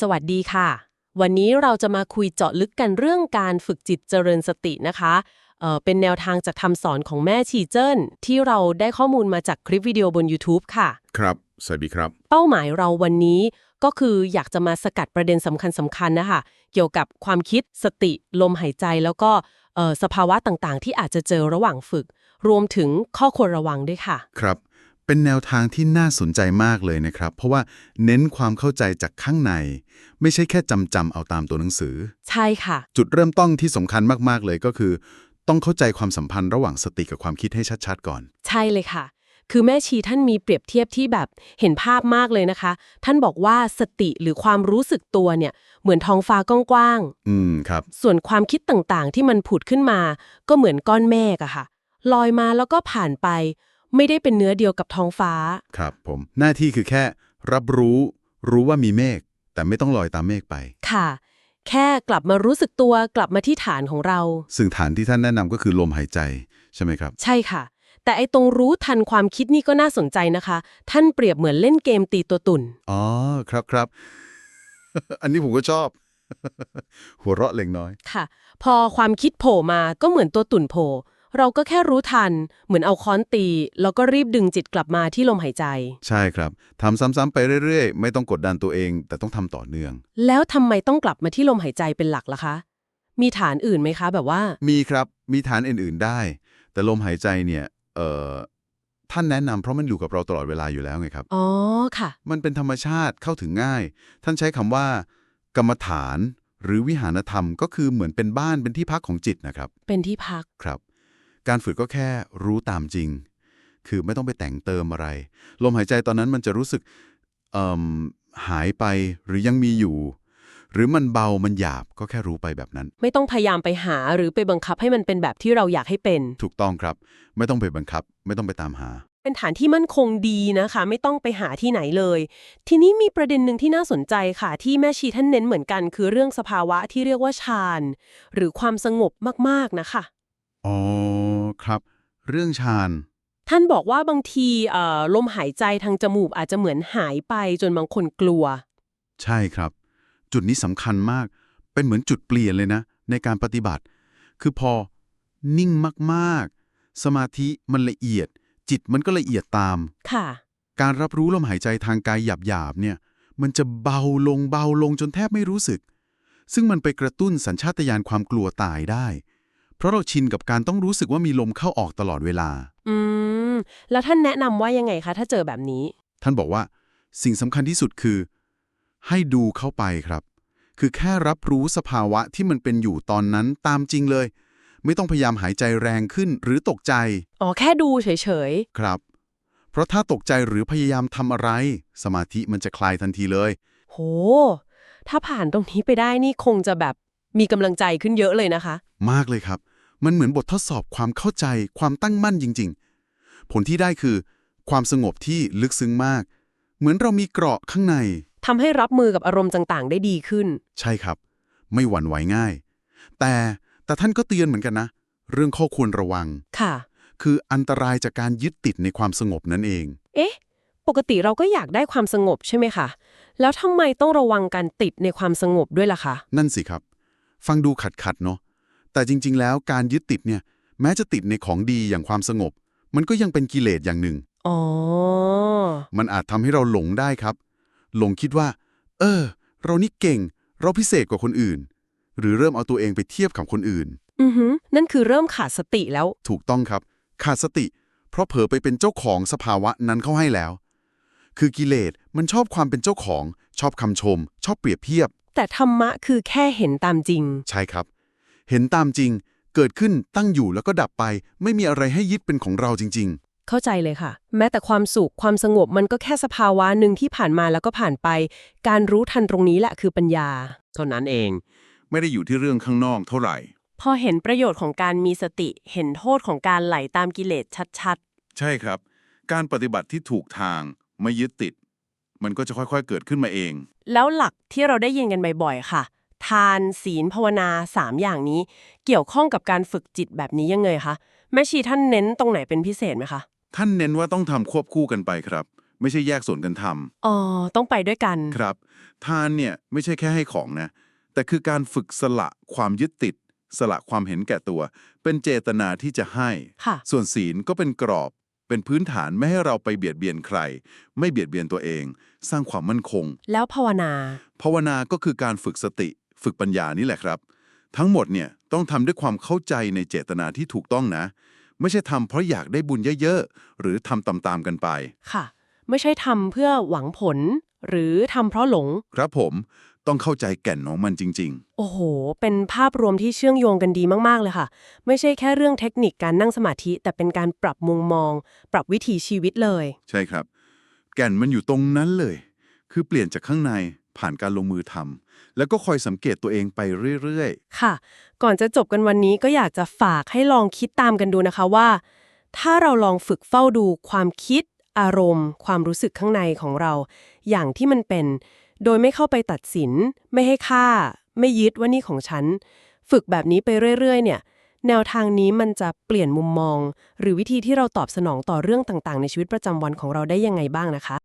สวัสดีค่ะ วันนี้เราจะมาคุยเจาะลึกกันเรื่องการฝึกจิตเจริญสตินะคะเอ่อเป็นแนวทางจากคำสอนของแม่ชีเจิ้น ที่เราได้ข้อมูลมาจากคลิปวิดีโอบน YouTube ค่ะ ครับ สวัสดีครับ เป้าหมายเราวันนี้ก็คืออยากจะมาสกัดประเด็นสำคัญสำคัญนะคะ เกี่ยวกับความคิดสติลมหายใจแล้วก็เอ่อสภาวะต่างๆ ที่อาจจะเจอระหว่างฝึก รวมถึงข้อควรระวังด้วยค่ะ ครับ เป็นแนวทางที่น่าสนใจมากเลยนะครับ เพราะว่าเน้นความเข้าใจจากข้างใน ไม่ใช่แค่จำจำๆเอาตามตัวหนังสือ ใช่ค่ะ จุดเริ่มต้นที่สำคัญมากๆเลยก็คือ ต้องเข้าใจความสัมพันธ์ระหว่างสติกับความคิดให้ชัดๆ ก่อน ใช่เลยค่ะ คือแม่ชีท่านมีเปรียบเทียบที่แบบเห็นภาพมากเลยนะคะ ท่านบอกว่าสติหรือความรู้สึกตัวเนี่ย เหมือนท้องฟ้ากว้างอืมครับๆส่วนความคิดต่างๆ ที่มันผุดขึ้นมา ก็เหมือนก้อนเมฆอะค่ะ ลอยมาแล้วก็ผ่านไป ไม่ได้เป็นเนื้อเดียวกับท้องฟ้า ครับผม หน้าที่คือแค่รับรู้รู้ว่ามีเมฆ แต่ไม่ต้องลอยตามเมฆไป ค่ะ แค่กลับมารู้สึกตัวกลับมาที่ฐานของเรา ซึ่งฐานที่ท่านแนะนำก็คือลมหายใจใช่ไหมครับ ใช่ค่ะ แต่ไอ้ตรงรู้ทันความคิดนี่ก็น่าสนใจนะคะ ท่านเปรียบเหมือนเล่นเกมตีตัวตุ่น อ๋อครับครับ อันนี้ผมก็ชอบ หัวเราะเล็กน้อย ค่ะ พอความคิดโผล่มาก็เหมือนตัวตุ่นโผล่ เราก็แค่รู้ทัน เหมือนเอาค้อนตี แล้วก็รีบดึงจิตกลับมาที่ลมหายใจ ใช่ครับทำซ้ำๆไปเรื่อยๆ ไม่ต้องกดดันตัวเอง แต่ต้องทำต่อเนื่อง แล้วทำไมต้องกลับมาที่ลมหายใจเป็นหลักล่ะคะ มีฐานอื่นไหมคะ แบบว่า มีครับมีฐานอื่นๆได้ แต่ลมหายใจเนี่ยเอ่อท่านแนะนำเพราะมันอยู่กับเราตลอดเวลาอยู่แล้วไงครับ อ๋อค่ะ มันเป็นธรรมชาติเข้าถึงง่าย ท่านใช้คำว่า กรรมฐาน หรือวิหารธรรมก็คือเหมือนเป็นบ้านเป็นที่พักของจิตนะครับ เป็นที่พัก ครับ การฝึกก็แค่รู้ตามจริง คือไม่ต้องไปแต่งเติมอะไร ลมหายใจตอนนั้นมันจะรู้สึกเอ่มหายไปหรือยังมีอยู่ หรือมันเบามันหยาบก็แค่รู้ไปแบบนั้น ไม่ต้องพยายามไปหาหรือไปบังคับให้มันเป็นแบบที่เราอยากให้เป็น ถูกต้องครับ ไม่ต้องไปบังคับ ไม่ต้องไปตามหา เป็นฐานที่มั่นคงดีนะคะ ไม่ต้องไปหาที่ไหนเลย ทีนี้มีประเด็นหนึ่งที่น่าสนใจค่ะ ที่แม่ชีท่านเน้นเหมือนกัน คือเรื่องสภาวะที่เรียกว่าฌานหรือความสงบมากๆนะคะ อ๋อครับ เรื่องฌาน ท่านบอกว่าบางทีเอ่อลมหายใจทางจมูกอาจจะเหมือนหายไปจนบางคนกลัว ใช่ครับ จุดนี้สำคัญมาก เป็นเหมือนจุดเปลี่ยนเลยนะ ในการปฏิบัติ คือพอนิ่งมากๆ สมาธิมันละเอียด จิตมันก็ละเอียดตาม ค่ะ การรับรู้ลมหายใจทางกายหยาบๆเนี่ย มันจะเบาลงเบาลงจนแทบไม่รู้สึก ซึ่งมันไปกระตุ้นสัญชาตญาณความกลัวตายได้ เพราะเราชินกับการต้องรู้สึกว่ามีลมเข้าออกตลอดเวลา อืม แล้วท่านแนะนำว่ายังไงคะ ถ้าเจอแบบนี้ ท่านบอกว่า สิ่งสำคัญที่สุดคือ ให้ดูเข้าไปครับ คือแค่รับรู้สภาวะที่มันเป็นอยู่ตอนนั้นตามจริงเลย ไม่ต้องพยายามหายใจแรงขึ้นหรือตกใจ อ๋อ แค่ดูเฉยครับ เพราะถ้าตกใจหรือพยายามทำอะไร สมาธิมันจะคลายทันทีเลยๆโห ถ้าผ่านตรงนี้ไปได้นี่คงจะแบบมีกำลังใจขึ้นเยอะเลยนะคะ มากเลยครับ มันเหมือนบททดสอบความเข้าใจความตั้งมั่นจริง ๆ ผลที่ได้คือ ความสงบที่ลึกซึ้งมาก เหมือนเรามีเกราะข้างในทำให้รับมือกับอารมณ์ต่างๆ ได้ดีขึ้น ใช่ครับ ไม่หวั่นไหวง่าย แต่แต่ท่านก็เตือนเหมือนกันนะ เรื่องข้อควรระวังค่ะ คืออันตรายจากการยึดติดในความสงบนั่นเอง เอ๊ะ ปกติเราก็อยากได้ความสงบใช่ไหมคะแล้วทำไมต้องระวังการติดในความสงบด้วยล่ะคะ นั่นสิครับ ฟังดูขัดขัดๆเนาะ แต่จริง ๆ แล้วการยึดติดเนี่ยแม้จะติดในของดีอย่างความสงบ มันก็ยังเป็นกิเลสอย่างหนึ่ง อ๋อ มันอาจทำให้เราหลงได้ครับ หลงคิดว่า เออ เรานี่เก่ง เราพิเศษกว่าคนอื่น หรือเริ่มเอาตัวเองไปเทียบกับคนอื่น อือหือ นั่นคือเริ่มขาดสติแล้ว ถูกต้องครับ ขาดสติ เพราะเผลอไปเป็นเจ้าของสภาวะนั้นเข้าให้แล้ว คือกิเลสมันชอบความเป็นเจ้าของ ชอบคำชม ชอบเปรียบเทียบ แต่ธรรมะคือแค่เห็นตามจริง ใช่ครับ เห็นตามจริง เกิดขึ้นตั้งอยู่แล้วก็ดับไป ไม่มีอะไรให้ยึดเป็นของเราจริงเข้าใจเลยค่ะ แม้แต่ความสุขความสงบมันก็แค่สภาวะหนึ่งที่ผ่านมาแล้วก็ผ่านไป การรู้ทันตรงนี้แหละคือปัญญา เท่านั้นเอง ไม่ได้อยู่ที่เรื่องข้างนอกเท่าไหร่ พอเห็นประโยชน์ของการมีสติ เห็นโทษของการไหลตามกิเลสชัดใช่ครับ การปฏิบัติที่ถูกทางไม่ยึดติด มันก็จะค่อยๆเกิดขึ้นมาเอง ๆ แล้วหลักที่เราได้ยินกันบ่อยๆค่ะ ทานศีลภาวนาสามอย่างนี้ เกี่ยวข้องกับการฝึกจิตแบบนี้ยังไงคะแม่ชีท่านเน้นตรงไหนเป็นพิเศษไหมคะท่านเน้นว่าต้องทำควบคู่กันไปครับ ไม่ใช่แยกส่วนกันทำอ๋อต้องไปด้วยกันครับ ทานเนี่ยไม่ใช่แค่ให้ของนะ แต่คือการฝึกสละความยึดติด สละความเห็นแก่ตัว เป็นเจตนาที่จะให้ค่ะส่วนศีลก็เป็นกรอบเป็นพื้นฐานไม่ให้เราไปเบียดเบียนใคร ไม่เบียดเบียนตัวเอง สร้างความมั่นคง แล้วภาวนา ภาวนาก็คือการฝึกสติ ฝึกปัญญานี่แหละครับ ทั้งหมดเนี่ยต้องทำด้วยความเข้าใจในเจตนาที่ถูกต้องนะ ไม่ใช่ทำเพราะอยากได้บุญเยอะๆ หรือทำตามๆกันไปค่ะ ไม่ใช่ทำเพื่อหวังผล หรือทำเพราะหลง ครับผมต้องเข้าใจแก่นของมันจริงโอ้โห เป็นภาพรวมที่เชื่อมโยงกันดีมากๆเลยค่ะ ไม่ใช่แค่เรื่องเทคนิคการนั่งสมาธิ แต่เป็นการปรับมุมมอง ปรับวิถีชีวิตเลยๆใช่ครับ แก่นมันอยู่ตรงนั้นเลย คือเปลี่ยนจากข้างใน ผ่านการลงมือทำแล้วก็คอยสังเกตตัวเองไปเรื่อยๆ ค่ะ ก่อนจะจบกันวันนี้ก็อยากจะฝากให้ลองคิดตามกันดูนะคะว่า ถ้าเราลองฝึกเฝ้าดูความคิด อารมณ์ ความรู้สึกข้างในของเรา อย่างที่มันเป็น โดยไม่เข้าไปตัดสิน ไม่ให้ค่า ไม่ยึดว่านี่ของฉัน ฝึกแบบนี้ไปเรื่อย ๆ เนี่ยแนวทางนี้มันจะเปลี่ยนมุมมอง หรือวิธีที่เราตอบสนองต่อเรื่องต่างๆ ในชีวิตประจำวันของเราได้ยังไงบ้างนะคะ